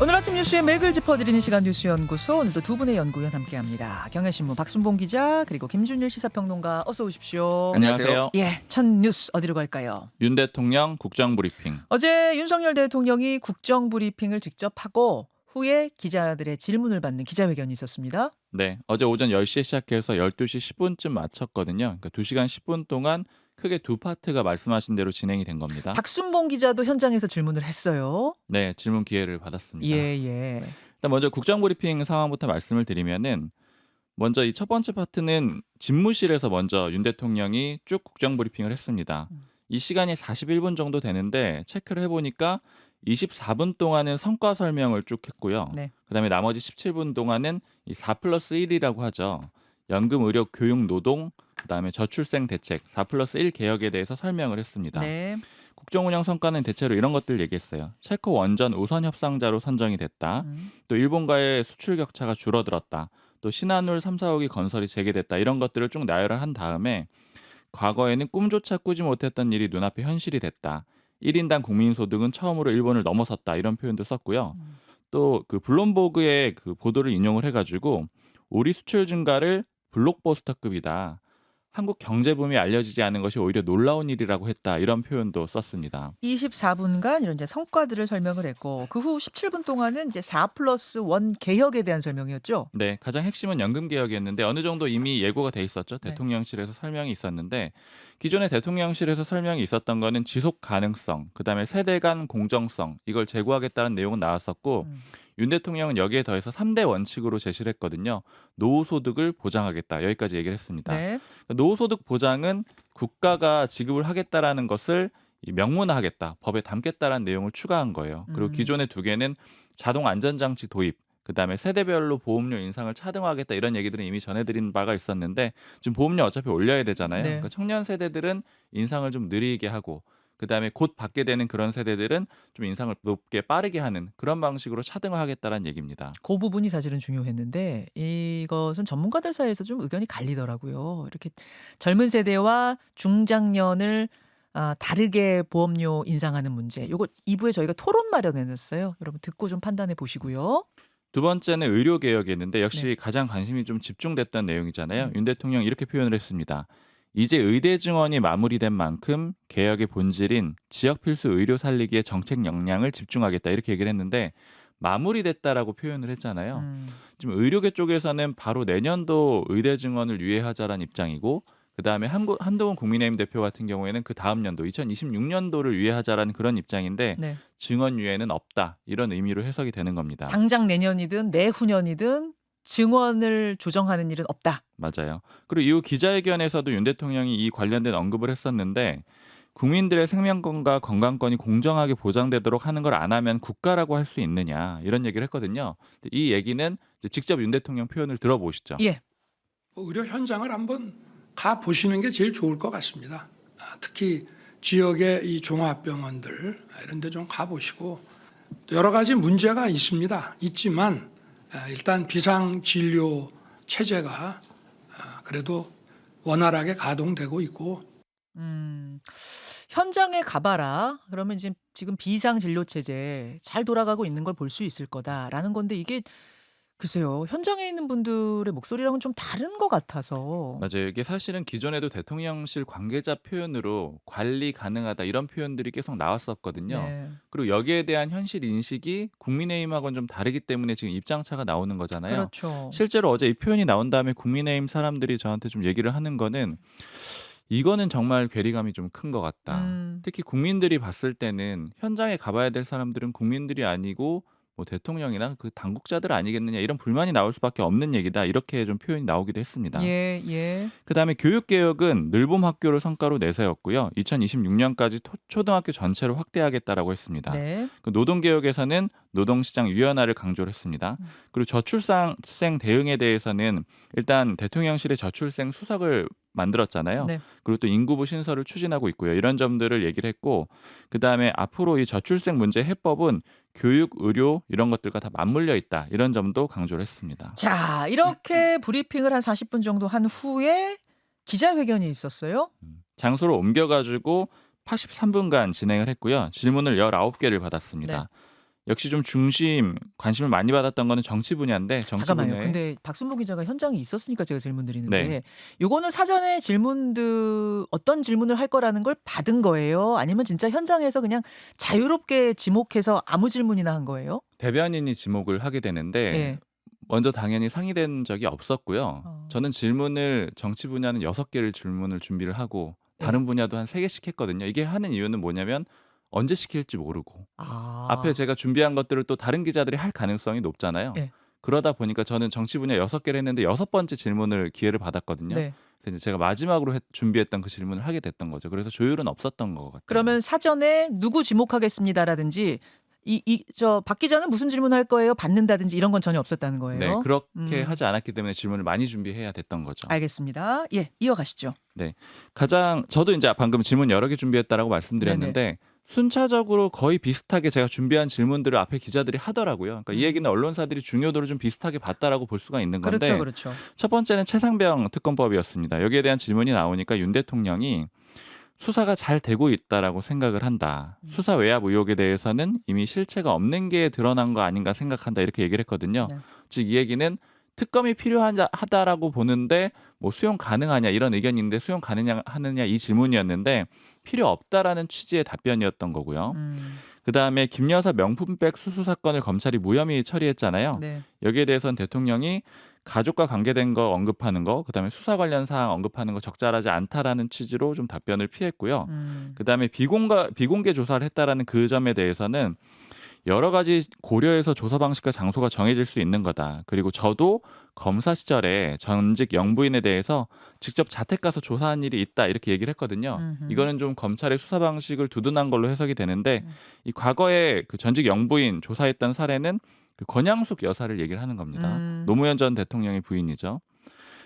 오늘 아침 뉴스의 맥을 짚어드리는 시간 뉴스연구소 오늘도 두 분의 연구위원 함께합니다. 경향신문 박순봉 기자 그리고 김준일 시사평론가 어서 오십시오. 안녕하세요. 예, 첫 뉴스 어디로 갈까요? 윤 대통령 국정 브리핑. 어제 윤석열 대통령이 국정 브리핑을 직접 하고 후에 기자들의 질문을 받는 기자회견이 있었습니다. 네, 어제 오전 10시에 시작해서 12시 10분쯤 마쳤거든요. 그러니까 2시간 10분 동안 크게 두 파트가 말씀하신 대로 진행이 된 겁니다. 박순봉 기자도 현장에서 질문을 했어요. 네, 질문 기회를 받았습니다. 예, 예. 일단 먼저 국정 브리핑 상황부터 말씀을 드리면은 먼저 이 첫 번째 파트는 집무실에서 먼저 윤 대통령이 쭉 국정 브리핑을 했습니다. 음. 이 시간이 41분 정도 되는데 체크를 해보니까 24분 동안은 성과 설명을 쭉 했고요. 네. 그다음에 나머지 17분 동안은 이4 플러스 1이라고 하죠. 연금, 의료, 교육, 노동, 그다음에 저출생 대책 4 플러스 1 개혁에 대해서 설명을 했습니다. 네. 국정 운영 성과는 대체로 이런 것들 얘기했어요. 체코 원전 우선 협상자로 선정이 됐다. 음. 또 일본과의 수출 격차가 줄어들었다. 또 신한울 3, 4호기 건설이 재개됐다. 이런 것들을 쭉 나열을 한 다음에 과거에는 꿈조차 꾸지 못했던 일이 눈앞에 현실이 됐다. 1인당 국민소득은 처음으로 일본을 넘어섰다. 이런 표현도 썼고요. 음. 또그 블룸버그의 그 보도를 인용을 해가지고 우리 수출 증가를 블록버스터급이다. 한국 경제붐이 알려지지 않은 것이 오히려 놀라운 일이라고 했다. 이런 표현도 썼습니다. 24분간 이런 이제 성과들을 설명을 했고 그 후 17분 동안은 이제 4 플러스 1 개혁에 대한 설명이었죠. 네, 가장 핵심은 연금 개혁이었는데 어느 정도 이미 예고가 돼 있었죠. 네. 대통령실에서 설명이 있었는데 기존에 대통령실에서 설명이 있었던 거는 지속 가능성, 그다음에 세대 간 공정성 이걸 제고하겠다는 내용은 나왔었고 음. 윤 대통령은 여기에 더해서 3대 원칙으로 제시를 했거든요. 노후 소득을 보장하겠다. 여기까지 얘기를 했습니다. 네. 노후 소득 보장은 국가가 지급을 하겠다라는 것을 이 명문화하겠다, 법에 담겠다라는 내용을 추가한 거예요. 그리고 음. 기존의 두 개는 자동 안전장치 도입, 그다음에 세대별로 보험료 인상을 차등화하겠다 이런 얘기들은 이미 전해드린 바가 있었는데 지금 보험료 어차피 올려야 되잖아요. 네. 그러니까 청년 세대들은 인상을 좀 느리게 하고 그다음에 곧 받게 되는 그런 세대들은 좀 인상을 높게 빠르게 하는 그런 방식으로 차등화하겠다라는 얘기입니다. 그 부분이 사실은 중요했는데 이것은 전문가들 사이에서 좀 의견이 갈리더라고요. 이렇게 젊은 세대와 중장년을 아, 다르게 보험료 인상하는 문제. 요거 2부에 저희가 토론 마련해놨어요. 여러분 듣고 좀 판단해 보시고요. 두 번째는 의료 개혁이었는데 역시 네. 가장 관심이 좀 집중됐던 내용이잖아요. 음. 윤 대통령 이렇게 표현을 했습니다. 이제 의대 증원이 마무리된 만큼 개혁의 본질인 지역 필수 의료 살리기의 정책 역량을 집중하겠다 이렇게 얘기를 했는데 마무리됐다라고 표현을 했잖아요. 음, 지금 의료계 쪽에서는 바로 내년도 의대 증원을 유예하자라는 입장이고 그다음에 한국 한동훈 국민의힘 대표 같은 경우에는 그 다음 연도 2026년도를 유예하자라는 그런 입장인데 네. 증원 유예는 없다 이런 의미로 해석이 되는 겁니다. 당장 내년이든 내후년이든 증원을 조정하는 일은 없다. 맞아요. 그리고 이후 기자회견에서도 윤 대통령이 이 관련된 언급을 했었는데 국민들의 생명권과 건강권이 공정하게 보장되도록 하는 걸 안 하면 국가라고 할 수 있느냐 이런 얘기를 했거든요. 근데 이 얘기는 이제 직접 윤 대통령 표현을 들어보시죠. 예. 뭐 의료 현장을 한번 가 보시는 게 제일 좋을 것 같습니다. 아, 특히 지역의 이 종합병원들 이런 데 좀 가보시고 또 여러 가지 문제가 있습니다. 있지만 아, 일단 비상 진료 체제가 아, 그래도 원활하게 가동되고 있고 음, 현장에 가봐라. 그러면 이제 지금 비상 진료 체제 잘 돌아가고 있는 걸 볼 수 있을 거다라는 건데 이게 글쎄요 현장에 있는 분들의 목소리랑은 좀 다른 것 같아서 맞아요. 이게 사실은 기존에도 대통령실 관계자 표현으로 관리 가능하다 이런 표현들이 계속 나왔었거든요. 네. 그리고 여기에 대한 현실 인식이 국민의힘하고는 좀 다르기 때문에 지금 입장 차가 나오는 거잖아요. 그렇죠. 실제로 어제 이 표현이 나온 다음에 국민의힘 사람들이 저한테 좀 얘기를 하는 거는 이거는 정말 괴리감이 좀 큰 것 같다. 음, 특히 국민들이 봤을 때는 현장에 가봐야 될 사람들은 국민들이 아니고 뭐 대통령이나 그 당국자들 아니겠느냐 이런 불만이 나올 수밖에 없는 얘기다 이렇게 좀 표현이 나오기도 했습니다. 예, 예. 그다음에 교육 개혁은 늘봄 학교를 성과로 내세웠고요. 2026년까지 초등학교 전체를 확대하겠다라고 했습니다. 네. 그 노동 개혁에서는 노동시장 유연화를 강조를 했습니다. 음. 그리고 저출생 대응에 대해서는 일단 대통령실의 저출생 수석을 만들었잖아요. 네. 그리고 또 인구부 신설을 추진하고 있고요. 이런 점들을 얘기를 했고 그다음에 앞으로 이 저출생 문제 해법은 교육, 의료 이런 것들과 다 맞물려 있다. 이런 점도 강조를 했습니다. 자, 이렇게 브리핑을 한 40분 정도 한 후에 기자회견이 있었어요. 장소를 옮겨 가지고 83분간 진행을 했고요. 질문을 19개를 받았습니다. 네. 역시 좀 중심 관심을 많이 받았던 거는 정치 분야인데 정치 잠깐만요. 분야에 근데 박순봉 기자가 현장에 있었으니까 제가 질문 드리는데 네. 요거는 사전에 질문들 어떤 질문을 할 거라는 걸 받은 거예요? 아니면 진짜 현장에서 그냥 자유롭게 지목해서 아무 질문이나 한 거예요? 대변인이 지목을 하게 되는데 예. 먼저 당연히 상의된 적이 없었고요. 어. 저는 질문을 정치 분야는 여섯 개를 질문을 준비를 하고 네. 다른 분야도 한 세 개씩 했거든요. 이게 하는 이유는 뭐냐면 언제 시킬지 모르고 아. 앞에 제가 준비한 것들을 또 다른 기자들이 할 가능성이 높잖아요. 예. 그러다 보니까 저는 정치 분야 여섯 개를 했는데 여섯 번째 질문을 기회를 받았거든요. 네. 그래서 이제 제가 마지막으로 했- 준비했던 그 질문을 하게 됐던 거죠. 그래서 조율은 없었던 것 같아요. 그러면 사전에 누구 지목하겠습니다라든지 이 이 저 박 기자는 무슨 질문할 거예요? 받는다든지 이런 건 전혀 없었다는 거예요. 네, 그렇게 음. 하지 않았기 때문에 질문을 많이 준비해야 됐던 거죠. 알겠습니다. 예, 이어가시죠. 가장 저도 이제 방금 질문 여러 개 준비했다라고 말씀드렸는데 순차적으로 거의 비슷하게 제가 준비한 질문들을 앞에 기자들이 하더라고요. 그러니까 이 음. 얘기는 언론사들이 중요도를 좀 비슷하게 봤다라고 볼 수가 있는 건데 그렇죠, 그렇죠. 첫 번째는 최상병 특검법이었습니다. 여기에 대한 질문이 나오니까 윤 대통령이 수사가 잘 되고 있다라고 생각을 한다. 음. 수사 외압 의혹에 대해서는 이미 실체가 없는 게 드러난 거 아닌가 생각한다. 이렇게 얘기를 했거든요. 네. 즉이 얘기는 특검이 필요하다라고 보는데 뭐 수용 가능하냐 이런 의견이 있는데 수용 가느냐 하느냐 이 질문이었는데 필요 없다라는 취지의 답변이었던 거고요. 음, 그 다음에 김 여사 명품백 수수 사건을 검찰이 무혐의 처리했잖아요. 네. 여기에 대해서는 대통령이 가족과 관계된 거 언급하는 거, 그다음에 수사 관련 사항 언급하는 거 적절하지 않다라는 취지로 좀 답변을 피했고요. 음, 그다음에 비공가 비공개 조사를 했다라는 그 점에 대해서는 여러 가지 고려해서 조사 방식과 장소가 정해질 수 있는 거다. 그리고 저도 검사 시절에 전직 영부인에 대해서 직접 자택 가서 조사한 일이 있다 이렇게 얘기를 했거든요. 음흠. 이거는 좀 검찰의 수사 방식을 두둔한 걸로 해석이 되는데 음. 이 과거에 그 전직 영부인 조사했던 사례는 그 권양숙 여사를 얘기를 하는 겁니다. 음. 노무현 전 대통령의 부인이죠.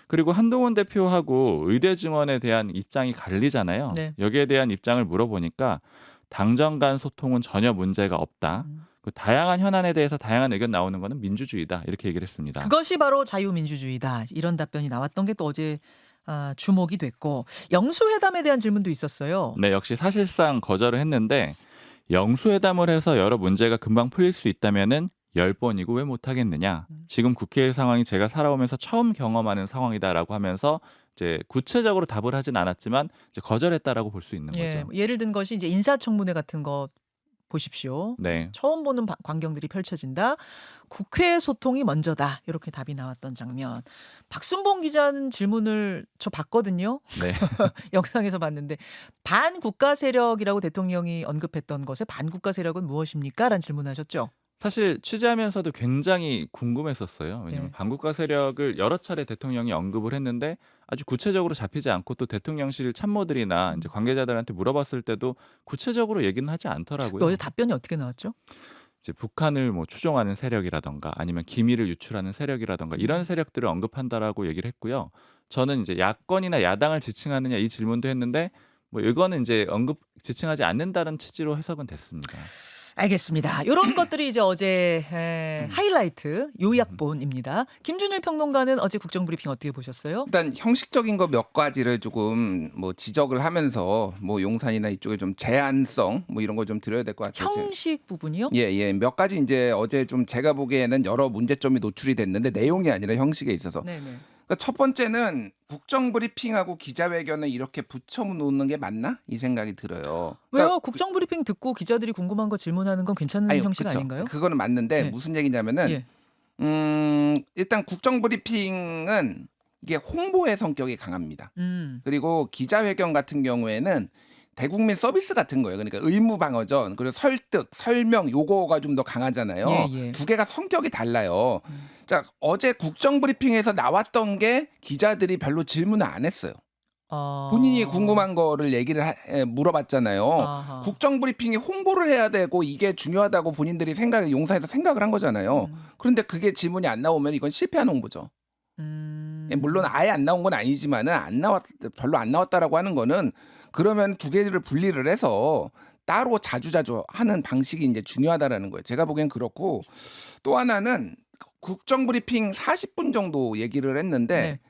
그리고 한동훈 대표하고 의대 증원에 대한 입장이 갈리잖아요. 네. 여기에 대한 입장을 물어보니까 당정 간 소통은 전혀 문제가 없다. 음. 그 다양한 현안에 대해서 다양한 의견 나오는 것은 민주주의다 이렇게 얘기를 했습니다. 그것이 바로 자유민주주의다. 이런 답변이 나왔던 게 또 어제 아, 주목이 됐고 영수회담에 대한 질문도 있었어요. 네, 역시 사실상 거절을 했는데 영수회담을 해서 여러 문제가 금방 풀릴 수 있다면은 열 번이고 왜 못하겠느냐. 음. 지금 국회 상황이 제가 살아오면서 처음 경험하는 상황이다라고 하면서 이제 구체적으로 답을 하진 않았지만 이제 거절했다라고 볼 수 있는 예, 거죠. 뭐 예를 든 것이 이제 인사청문회 같은 거 보십시오. 네, 처음 보는 바- 광경들이 펼쳐진다. 국회 소통이 먼저다. 이렇게 답이 나왔던 장면. 박순봉 기자는 질문을 저 봤거든요. 네. 영상에서 봤는데 반국가 세력이라고 대통령이 언급했던 것의 반국가 세력은 무엇입니까? 라는 질문하셨죠. 사실 취재하면서도 굉장히 궁금했었어요. 왜냐하면 네. 반국가 세력을 여러 차례 대통령이 언급을 했는데 아주 구체적으로 잡히지 않고 또 대통령실 참모들이나 이제 관계자들한테 물어봤을 때도 구체적으로 얘기는 하지 않더라고요. 또 어제 답변이 어떻게 나왔죠? 이제 북한을 뭐 추종하는 세력이라던가 아니면 기밀을 유출하는 세력이라던가 이런 세력들을 언급한다라고 얘기를 했고요. 저는 이제 야권이나 야당을 지칭하느냐 이 질문도 했는데 뭐 이거는 이제 언급 지칭하지 않는다는 취지로 해석은 됐습니다. 알겠습니다. 이런 것들이 이제 어제 에, 하이라이트 요약본입니다. 김준일 평론가는 어제 국정브리핑 어떻게 보셨어요? 일단 형식적인 거 몇 가지를 조금 뭐 지적을 하면서 뭐 용산이나 이쪽에 좀 제한성 뭐 이런 거 좀 드려야 될 것 같아요. 제- 형식 부분이요? 예, 예. 몇 가지 이제 어제 좀 제가 보기에는 여러 문제점이 노출이 됐는데 내용이 아니라 형식에 있어서. 네네. 그러니까 첫 번째는 국정 브리핑하고 기자회견을 이렇게 붙여 놓는 게 맞나? 이 생각이 들어요. 왜요? 그러니까 국정 브리핑 듣고 기자들이 궁금한 거 질문하는 건 괜찮은 아니, 형식 그쵸. 아닌가요? 그거는 맞는데 예. 무슨 얘기냐면은 예. 음, 일단 국정 브리핑은 이게 홍보의 성격이 강합니다. 음. 그리고 기자회견 같은 경우에는 대국민 서비스 같은 거예요. 그러니까 의무 방어전 그리고 설득, 설명 요거가 좀 더 강하잖아요. 예, 예. 두 개가 성격이 달라요. 음. 자 어제 국정 브리핑에서 나왔던 게 기자들이 별로 질문을 안 했어요. 어... 본인이 궁금한 거를 얘기를 하- 에, 물어봤잖아요. 아하. 국정 브리핑이 홍보를 해야 되고 이게 중요하다고 본인들이 생각 용사에서 생각을 한 거잖아요. 음. 그런데 그게 질문이 안 나오면 이건 실패한 홍보죠. 음. 예, 물론 아예 안 나온 건 아니지만은 안 나왔 별로 안 나왔다라고 하는 거는 그러면 두 개를 분리를 해서 따로 자주자주 하는 방식이 이제 중요하다라는 거예요. 제가 보기엔 그렇고 또 하나는 국정 브리핑 40분 정도 얘기를 했는데 네.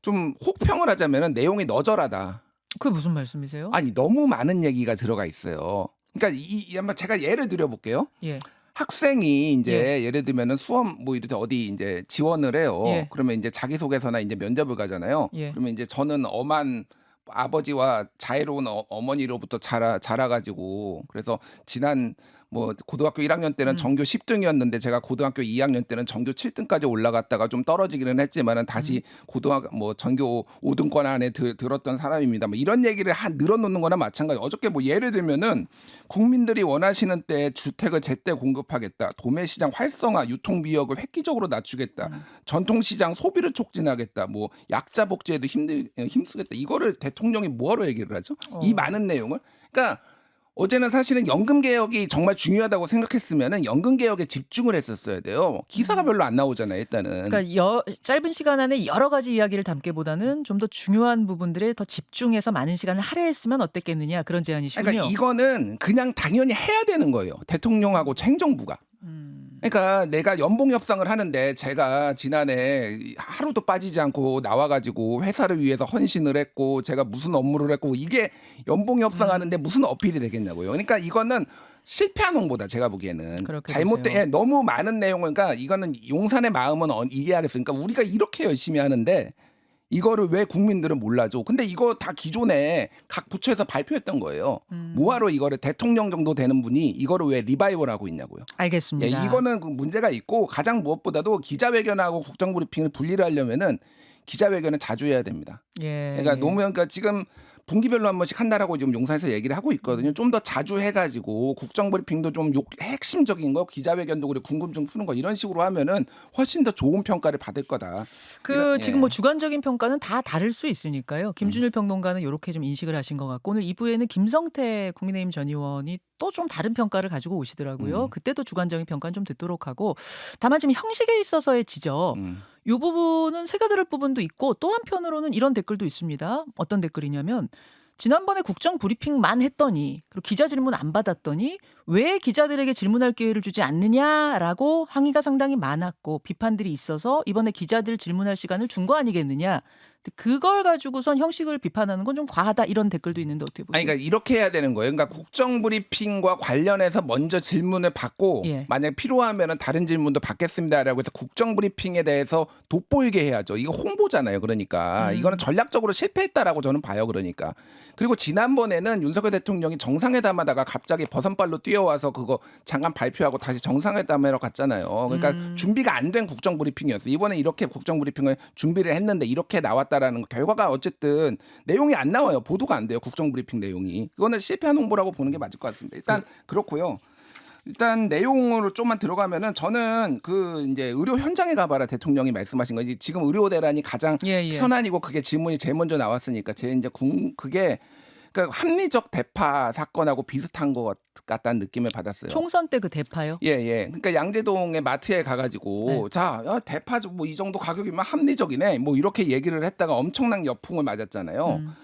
좀 혹평을 하자면은 내용이 너절하다. 그게 무슨 말씀이세요? 아니 너무 많은 얘기가 들어가 있어요. 그러니까 이, 이 한번 제가 예를 들어 볼게요. 예. 학생이 이제 예. 를 들면은 수험 뭐 이렇게 어디 이제 지원을 해요. 예. 그러면 이제 자기소개서나 이제 면접을 가잖아요. 예. 그러면 이제 저는 엄한 아버지와 자애로운 어, 어머니로부터 자라 자라가지고 그래서 지난 뭐 고등학교 1학년 때는 음. 전교 10등이었는데 제가 고등학교 2학년 때는 전교 7등까지 올라갔다가 좀 떨어지기는 했지만은 다시 음. 고등학교 뭐 전교 5등권 안에 들, 들었던 사람입니다. 뭐 이런 얘기를 한 늘어놓는 거나 마찬가지. 어저께 뭐 예를 들면은 국민들이 원하시는 때 주택을 제때 공급하겠다. 도매 시장 활성화, 유통 비역을 획기적으로 낮추겠다. 음. 전통 시장 소비를 촉진하겠다. 뭐 약자 복지에도 힘들 힘쓰겠다. 이거를 대통령이 뭐하러 얘기를 하죠? 이 어. 많은 내용을. 그러니까 어제는 사실은 연금 개혁이 정말 중요하다고 생각했으면은 연금 개혁에 집중을 했었어야 돼요. 기사가 별로 안 나오잖아요, 일단은. 그러니까 여, 짧은 시간 안에 여러 가지 이야기를 담기보다는 좀 더 중요한 부분들에 더 집중해서 많은 시간을 할애했으면 어땠겠느냐 그런 제안이시군요. 그러니까 이거는 그냥 당연히 해야 되는 거예요. 대통령하고 행정부가. 음. 그러니까 내가 연봉 협상을 하는데 제가 지난해 하루도 빠지지 않고 나와가지고 회사를 위해서 헌신을 했고 제가 무슨 업무를 했고 이게 연봉 협상하는데 무슨 어필이 되겠냐고요. 그러니까 이거는 실패한 홍보다 제가 보기에는 잘못된. 예, 너무 많은 내용을 그러니까 이거는 용산의 마음은 어- 이해하겠으니까 우리가 이렇게 열심히 하는데 이거를 왜 국민들은 몰라줘? 근데 이거 다 기존에 각 부처에서 발표했던 거예요. 음. 뭐하러 이거를 대통령 정도 되는 분이 이거를 왜 리바이벌 하고 있냐고요. 예, 알겠습니다. 이거는 그 문제가 있고 가장 무엇보다도 기자회견하고 국정브리핑을 분리를 하려면은 기자회견은 자주 해야 됩니다. 예. 그러니까 노무현 그러니까 지금 분기별로 한 번씩 한다라고 지금 용산에서 얘기를 하고 있거든요. 좀 더 자주 해가지고 국정브리핑도 좀 욕, 핵심적인 거 기자회견도 그래 궁금증 푸는 거 이런 식으로 하면은 훨씬 더 좋은 평가를 받을 거다. 그 이런- 지금 예. 뭐 주관적인 평가는 다 다를 수 있으니까요. 김준일 평론가는 이렇게 좀 인식을 하신 것 같고 오늘 2부에는 김성태 국민의힘 전 의원이 또 좀 다른 평가를 가지고 오시더라고요. 음. 그때도 주관적인 평가는 좀 듣도록 하고 다만 지금 형식에 있어서의 지적 음. 이 부분은 새겨들을 부분도 있고 또 한편으로는 이런 댓글도 있습니다. 어떤 댓글이냐면 지난번에 국정 브리핑만 했더니 그리고 기자 질문 안 받았더니 왜 기자들에게 질문할 기회를 주지 않느냐라고 항의가 상당히 많았고 비판들이 있어서 이번에 기자들 질문할 시간을 준 거 아니겠느냐. 그걸 가지고선 형식을 비판하는 건 좀 과하다 이런 댓글도 있는데 어떻게 보세요? 아니 그러니까 이렇게 해야 되는 거예요. 그러니까 국정 브리핑과 관련해서 먼저 질문을 받고 예. 만약 필요하면은 다른 질문도 받겠습니다라고 해서 국정 브리핑에 대해서 돋보이게 해야죠. 이거 홍보잖아요. 그러니까 음. 이거는 전략적으로 실패했다라고 저는 봐요. 그러니까 그리고 지난번에는 윤석열 대통령이 정상회담하다가 갑자기 버선발로 뛰어와서 그거 잠깐 발표하고 다시 정상회담하러 갔잖아요. 그러니까 음. 준비가 안 된 국정 브리핑이었어요. 이번에 이렇게 국정 브리핑을 준비를 했는데 이렇게 나왔다라는 거 결과가 어쨌든 내용이 안 나와요. 보도가 안 돼요. 국정 브리핑 내용이. 그거는 실패한 홍보라고 보는 게 맞을 것 같습니다. 일단 그렇고요. 일단 내용으로 좀만 들어가면은 저는 그 이제 의료 현장에 가봐라 대통령이 말씀하신 거지 지금 의료 대란이 가장 예, 예. 현안이고 그게 질문이 제일 먼저 나왔으니까 제 이제 궁 그게 그러니까 합리적 대파 사건하고 비슷한 것 같다는 느낌을 받았어요. 총선 때 그 대파요? 예, 예. 그러니까 양재동의 마트에 가가지고 네. 자, 야, 대파 뭐 이 정도 가격이면 합리적이네. 뭐 이렇게 얘기를 했다가 엄청난 열풍을 맞았잖아요. 음.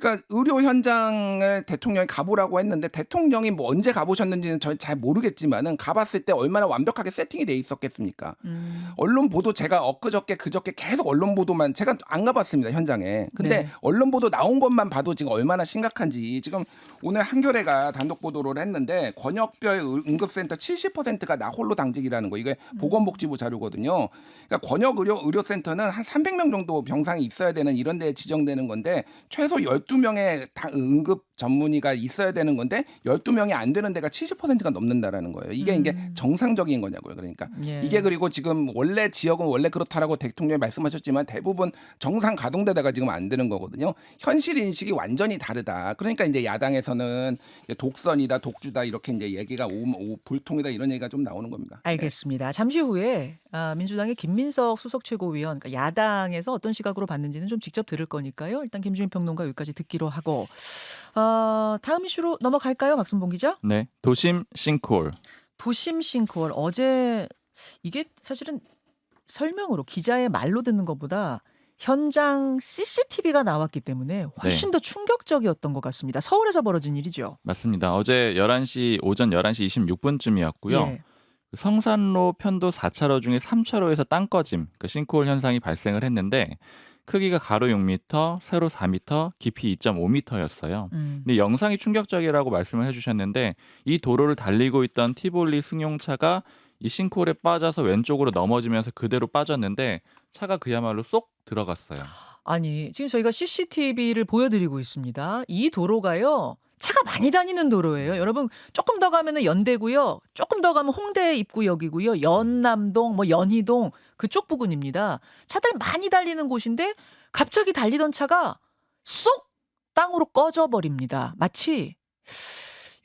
그러니까 의료 현장을 대통령이 가보라고 했는데 대통령이 뭐 언제 가보셨는지는 저잘 모르겠지만은 가봤을 때 얼마나 완벽하게 세팅이 돼 있었겠습니까? 음. 언론 보도 제가 엊그저께 그저께 계속 언론 보도만 제가 안 가봤습니다 현장에. 근데 네. 언론 보도 나온 것만 봐도 지금 얼마나 심각한지 지금 오늘 한겨레가 단독 보도를 했는데 권역별 의- 응급센터 70%가 나 홀로 당직이라는 거 이게 보건복지부 자료거든요. 그러니까 권역 의료 의료센터는 한 300명 정도 병상이 있어야 되는 이런 데에 지정되는 건데 최소 12 명의 응급 전문의가 있어야 되는 건데 12명이 안 되는 데가 70%가 넘는다라는 거예요. 이게 이게 음. 정상적인 거냐고요. 그러니까 예. 이게 그리고 지금 원래 지역은 원래 그렇다라고 대통령이 말씀하셨지만 대부분 정상 가동되다가 지금 안 되는 거거든요. 현실 인식이 완전히 다르다. 그러니까 이제 야당에서는 이제 독선이다, 독주다 이렇게 이제 얘기가 오, 오, 불통이다 이런 얘기가 좀 나오는 겁니다. 알겠습니다. 잠시 후에 아, 민주당의 김민석 수석 최고위원, 그러니까 야당에서 어떤 시각으로 봤는지는 좀 직접 들을 거니까요. 일단 김준일 평론가 여기까지 듣기로 하고 어, 다음 이슈로 넘어갈까요, 박순봉 기자? 네. 도심 싱크홀. 도심 싱크홀 어제 이게 사실은 설명으로 기자의 말로 듣는 것보다 현장 CCTV가 나왔기 때문에 훨씬 더 충격적이었던 것 같습니다. 서울에서 벌어진 일이죠. 맞습니다. 어제 11시 오전 11시 26분쯤이었고요. 예. 성산로 편도 4차로 중에 3차로에서 땅 꺼짐, 그 싱크홀 현상이 발생을 했는데 크기가 가로 6m, 세로 4m, 깊이 2.5m였어요. 음. 근데 영상이 충격적이라고 말씀을 해주셨는데 이 도로를 달리고 있던 티볼리 승용차가 이 싱크홀에 빠져서 왼쪽으로 넘어지면서 그대로 빠졌는데 차가 그야말로 쏙 들어갔어요. 아니, 지금 저희가 CCTV를 보여드리고 있습니다. 이 도로가요. 차가 많이 다니는 도로예요. 여러분 조금 더 가면은 연대고요. 조금 더 가면 홍대 입구역이고요. 연남동, 뭐 연희동 그쪽 부근입니다. 차들 많이 달리는 곳인데 갑자기 달리던 차가 쏙 땅으로 꺼져 버립니다. 마치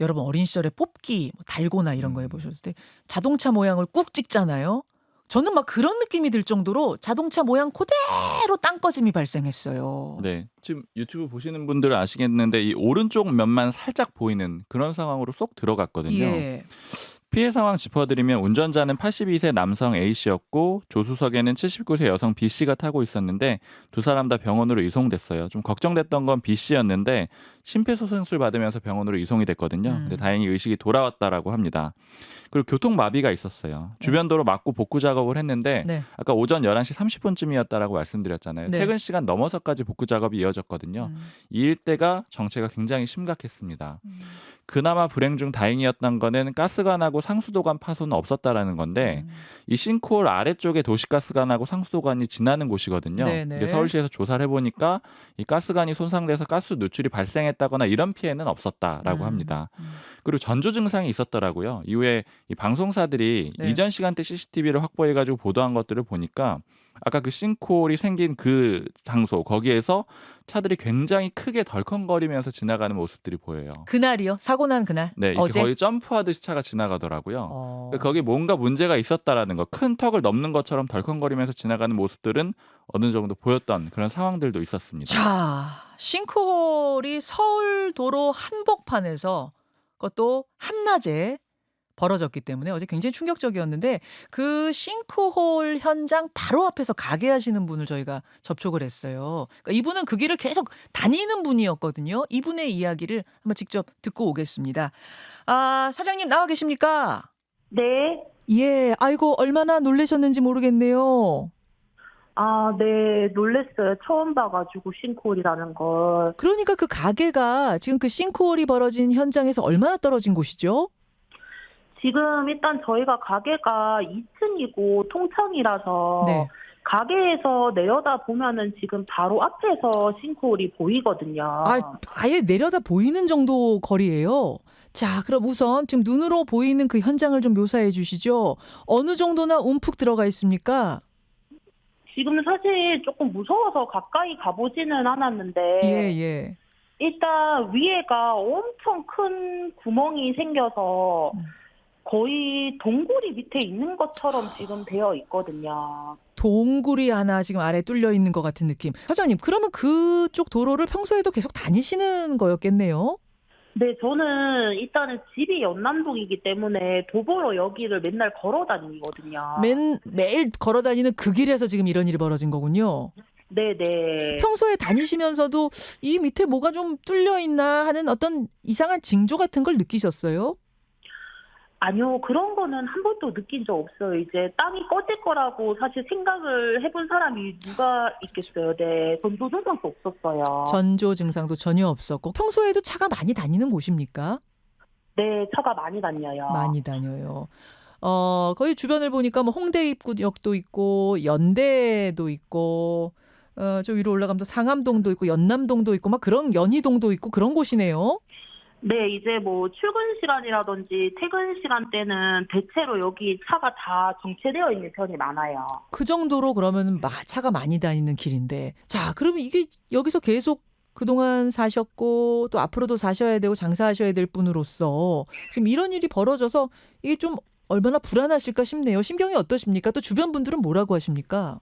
여러분 어린 시절에 뽑기, 뭐 달고나 이런 거 음. 해보셨을 때 자동차 모양을 꾹 찍잖아요. 저는 막 그런 느낌이 들 정도로 자동차 모양 그대로 땅 꺼짐이 발생했어요. 네, 지금 유튜브 보시는 분들은 아시겠는데 이 오른쪽 면만 살짝 보이는 그런 상황으로 쏙 들어갔거든요. 예. 피해 상황 짚어드리면 운전자는 82세 남성 A 씨였고 조수석에는 79세 여성 B 씨가 타고 있었는데 두 사람 다 병원으로 이송됐어요. 좀 걱정됐던 건 B 씨였는데 심폐소생술 받으면서 병원으로 이송이 됐거든요. 음. 근데 다행히 의식이 돌아왔다라고 합니다. 그리고 교통 마비가 있었어요. 주변 도로 막고 복구 작업을 했는데 네. 아까 오전 11시 30분쯤이었다라고 말씀드렸잖아요. 네. 퇴근 시간 넘어서까지 복구 작업이 이어졌거든요. 음. 이 일대가 정체가 굉장히 심각했습니다. 음. 그나마 불행 중 다행이었던 거는 가스관하고 상수도관 파손은 없었다라는 건데 음. 이 싱크홀 아래쪽에 도시가스관하고 상수도관이 지나는 곳이거든요. 네네. 근데 서울시에서 조사를 해보니까 이 가스관이 손상돼서 가스 누출이 발생했다거나 이런 피해는 없었다라고 음. 합니다. 음. 그리고 전조 증상이 있었더라고요. 이후에 이 방송사들이 네. 이전 시간대 CCTV를 확보해가지고 보도한 것들을 보니까 아까 그 싱크홀이 생긴 그 장소 거기에서 차들이 굉장히 크게 덜컹거리면서 지나가는 모습들이 보여요. 그날이요? 사고 난 그날? 네, 이렇게 어제? 거의 점프하듯이 차가 지나가더라고요. 어. 그러니까 거기 뭔가 문제가 있었다라는 거, 큰 턱을 넘는 것처럼 덜컹거리면서 지나가는 모습들은 어느 정도 보였던 그런 상황들도 있었습니다. 자, 싱크홀이 서울 도로 한복판에서 그것도 한낮에 벌어졌기 때문에 어제 굉장히 충격적이었는데 그 싱크홀 현장 바로 앞에서 가게 하시는 분을 저희가 접촉을 했어요. 그러니까 이분은 그 길을 계속 다니는 분이었거든요. 이분의 이야기를 한번 직접 듣고 오겠습니다. 아, 사장님 나와 계십니까? 네. 예, 아이고 얼마나 놀라셨는지 모르겠네요. 아, 네. 놀랬어요. 처음 봐가지고 싱크홀이라는 걸. 그러니까 그 가게가 지금 그 싱크홀이 벌어진 현장에서 얼마나 떨어진 곳이죠? 지금 일단 저희가 가게가 2층이고 통창이라서 네. 가게에서 내려다 보면은 지금 바로 앞에서 싱크홀이 보이거든요. 아, 아예 내려다 보이는 정도 거리예요. 자, 그럼 우선 지금 눈으로 보이는 그 현장을 좀 묘사해 주시죠. 어느 정도나 움푹 들어가 있습니까? 지금 사실 조금 무서워서 가까이 가보지는 않았는데 예, 예. 일단 위에가 엄청 큰 구멍이 생겨서 음. 거의 동굴이 밑에 있는 것처럼 지금 되어 있거든요. 동굴이 하나 지금 아래 뚫려 있는 것 같은 느낌. 사장님, 그러면 그쪽 도로를 평소에도 계속 다니시는 거였겠네요? 네, 저는 일단은 집이 연남동이기 때문에 도보로 여기를 맨날 걸어 다니거든요. 맨, 매일 걸어 다니는 그 길에서 지금 이런 일이 벌어진 거군요. 네네. 평소에 다니시면서도 이 밑에 뭐가 좀 뚫려 있나 하는 어떤 이상한 징조 같은 걸 느끼셨어요? 아니요, 그런 거는 한 번도 느낀 적 없어요. 이제 땅이 꺼질 거라고 사실 생각을 해본 사람이 누가 있겠어요. 네, 전도 증상도 없었어요. 전조 증상도 전혀 없었고 평소에도 차가 많이 다니는 곳입니까? 네, 차가 많이 다녀요. 많이 다녀요. 어, 거의 주변을 보니까 뭐 홍대 입구역도 있고 연대도 있고 어, 저 위로 올라가면 또 상암동도 있고 연남동도 있고 막 그런 연희동도 있고 그런 곳이네요. 네, 이제 뭐 출근 시간이라든지 퇴근 시간 때는 대체로 여기 차가 다 정체되어 있는 편이 많아요. 그 정도로 그러면 마, 차가 많이 다니는 길인데 자, 그러면 이게 여기서 계속 그동안 사셨고 또 앞으로도 사셔야 되고 장사하셔야 될 분으로서 지금 이런 일이 벌어져서 이게 좀 얼마나 불안하실까 싶네요. 심경이 어떠십니까? 또 주변 분들은 뭐라고 하십니까?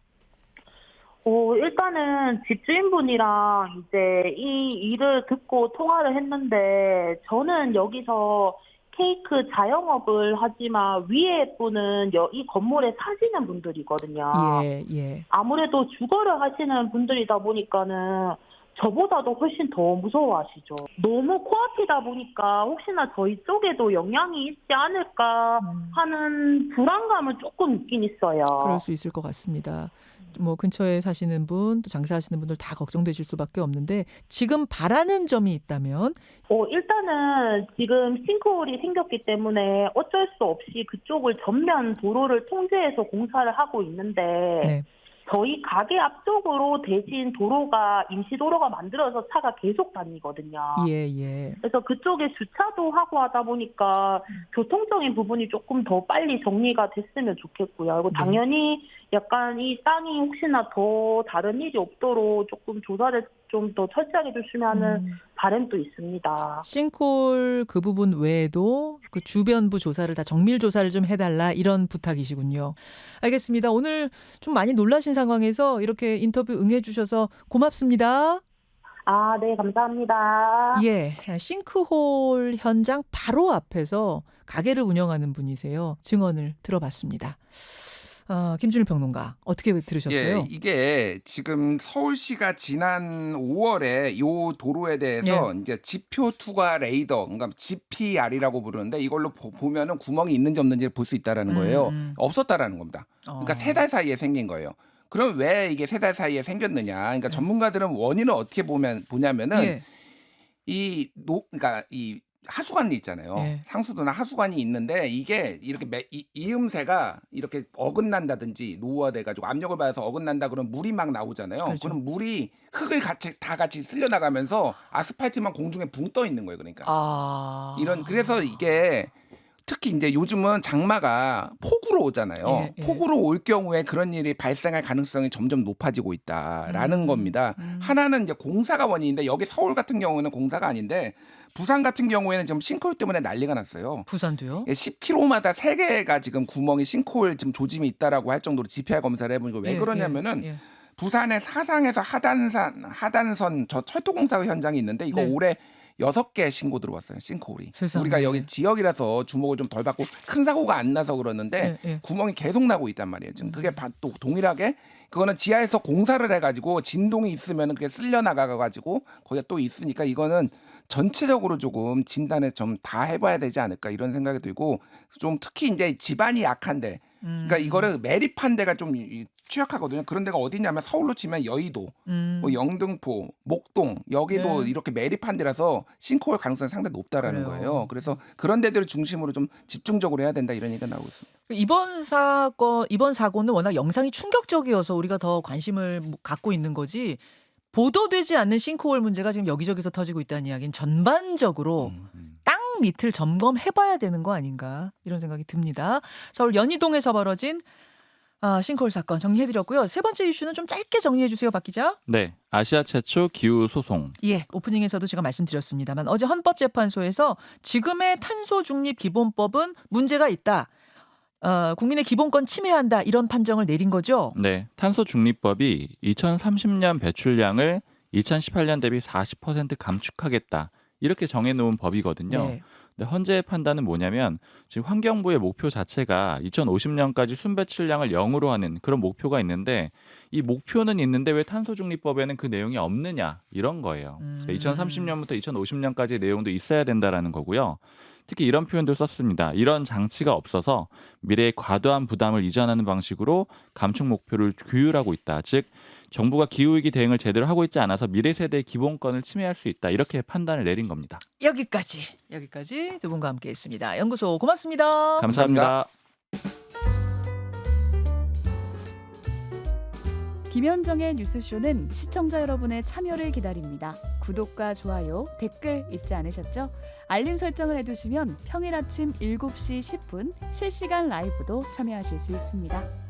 어, 일단은 집주인분이랑 이제 이 일을 듣고 통화를 했는데 저는 여기서 케이크 자영업을 하지만 위에 분은 여- 이 건물에 사시는 분들이거든요. 예, 예. 아무래도 주거를 하시는 분들이다 보니까는 저보다도 훨씬 더 무서워하시죠. 너무 코앞이다 보니까 혹시나 저희 쪽에도 영향이 있지 않을까 음. 하는 불안감을 조금 있긴 있어요. 그럴 수 있을 것 같습니다. 뭐 근처에 사시는 분, 또 장사하시는 분들 다 걱정되실 수밖에 없는데 지금 바라는 점이 있다면 어, 일단은 지금 싱크홀이 생겼기 때문에 어쩔 수 없이 그쪽을 전면 도로를 통제해서 공사를 하고 있는데 네. 저희 가게 앞쪽으로 대신 도로가 임시 도로가 만들어서 차가 계속 다니거든요. 예, 예. 그래서 그쪽에 주차도 하고 하다 보니까 교통적인 부분이 조금 더 빨리 정리가 됐으면 좋겠고요. 그리고 네. 당연히 약간 이 땅이 혹시나 더 다른 일이 없도록 조금 조사를 좀 더 철저하게 해주시면 하는 음. 바람도 있습니다. 싱크홀 그 부분 외에도 그 주변부 조사를 다 정밀 조사를 좀 해달라 이런 부탁이시군요. 알겠습니다. 오늘 좀 많이 놀라신 상황에서 이렇게 인터뷰 응해주셔서 고맙습니다. 아, 네, 감사합니다. 예, 싱크홀 현장 바로 앞에서 가게를 운영하는 분이세요. 증언을 들어봤습니다. 어, 김준일 평론가 어떻게 들으셨어요? 예, 이게 지금 서울시가 지난 5월에 요 도로에 대해서 이제 지표 투과 레이더, 그러니까 GPR이라고 부르는데 이걸로 보, 보면은 구멍이 있는지 없는지를 볼 수 있다라는 거예요. 음. 없었다라는 겁니다. 그러니까 어. 세달 사이에 생긴 거예요. 그럼 왜 이게 세 달 사이에 생겼느냐? 그러니까 전문가들은 원인을 어떻게 보면 보냐면은 예. 이 노, 그러니까 이 하수관이 있잖아요. 예. 상수도나 하수관이 있는데 이게 이렇게 매, 이, 이음새가 이렇게 어긋난다든지 노후화돼 가지고 압력을 받아서 어긋난다 그러면 물이 막 나오잖아요. 그렇죠. 그럼 물이 흙을 같이 다 같이 쓸려 나가면서 아스팔트만 공중에 붕 떠 있는 거예요. 그러니까 아. 이런 그래서 이게 특히 이제 요즘은 장마가 폭우로 오잖아요. 예, 예. 폭우로 올 경우에 그런 일이 발생할 가능성이 점점 높아지고 있다라는 음, 겁니다. 음. 하나는 이제 공사가 원인인데 여기 서울 같은 경우는 공사가 아닌데 부산 같은 경우에는 지금 싱크홀 때문에 난리가 났어요. 부산도요? 10km마다 세 개가 지금 구멍이 싱크홀 지금 조짐이 있다라고 할 정도로 GPR 검사를 해보니까 왜 예, 그러냐면은 예, 예. 부산의 사상에서 하단산 하단선 저 철도공사 현장이 있는데 이거 네. 올해 여섯 개 신고 들어왔어요 싱크홀이 세상에. 우리가 여기 지역이라서 주목을 좀 덜 받고 큰 사고가 안 나서 그러는데 예, 예. 구멍이 계속 나고 있단 말이에요 지금 그게 바- 또 동일하게 그거는 지하에서 공사를 해가지고 진동이 있으면 그게 쓸려 나가가지고 거기가 또 있으니까 이거는 전체적으로 조금 진단을 좀 다 해봐야 되지 않을까 이런 생각이 들고 좀 특히 이제 집안이 약한데 그러니까 음. 이거를 매립한 데가 좀 이- 취약하거든요. 그런 데가 어디냐면 서울로 치면 여의도, 음. 뭐 영등포, 목동 여기도 네. 이렇게 매립한 데라서 싱크홀 가능성이 상당히 높다라는 그래요. 거예요. 그래서 그런 데들을 중심으로 좀 집중적으로 해야 된다 이런 얘기가 나오고 있습니다. 이번 사건 이번 사고는 워낙 영상이 충격적이어서 우리가 더 관심을 뭐 갖고 있는 거지 보도되지 않는 싱크홀 문제가 지금 여기저기서 터지고 있다는 이야기는 전반적으로 음. 땅 밑을 점검해봐야 되는 거 아닌가 이런 생각이 듭니다. 서울 연희동에서 벌어진 아, 싱크홀 사건 정리해드렸고요. 세 번째 이슈는 좀 짧게 정리해주세요, 박 기자. 네, 아시아 최초 기후 소송. 예, 오프닝에서도 제가 말씀드렸습니다만 어제 헌법재판소에서 지금의 탄소 중립 기본법은 문제가 있다. 어, 국민의 기본권 침해한다 이런 판정을 내린 거죠. 네, 탄소 중립법이 2030년 배출량을 2018년 대비 40% 감축하겠다. 이렇게 정해놓은 법이거든요. 네. 근데 헌재의 판단은 뭐냐면 지금 환경부의 목표 자체가 2050년까지 순배출량을 0으로 하는 그런 목표가 있는데 이 목표는 있는데 왜 탄소 중립법에는 그 내용이 없느냐 이런 거예요. 음. 2030년부터 2050년까지 내용도 있어야 된다라는 거고요. 특히 이런 표현도 썼습니다. 이런 장치가 없어서 미래에 과도한 부담을 이전하는 방식으로 감축 목표를 규율하고 있다. 즉 정부가 기후위기 대응을 제대로 하고 있지 않아서 미래 세대의 기본권을 침해할 수 있다. 이렇게 판단을 내린 겁니다. 여기까지 여기까지 두 분과 함께 했습니다. 연구소 고맙습니다. 감사합니다. 김현정의 뉴스쇼는 시청자 여러분의 참여를 기다립니다. 구독과 좋아요, 댓글 잊지 않으셨죠? 알림 설정을 해두시면 평일 아침 7시 10분 실시간 라이브도 참여하실 수 있습니다.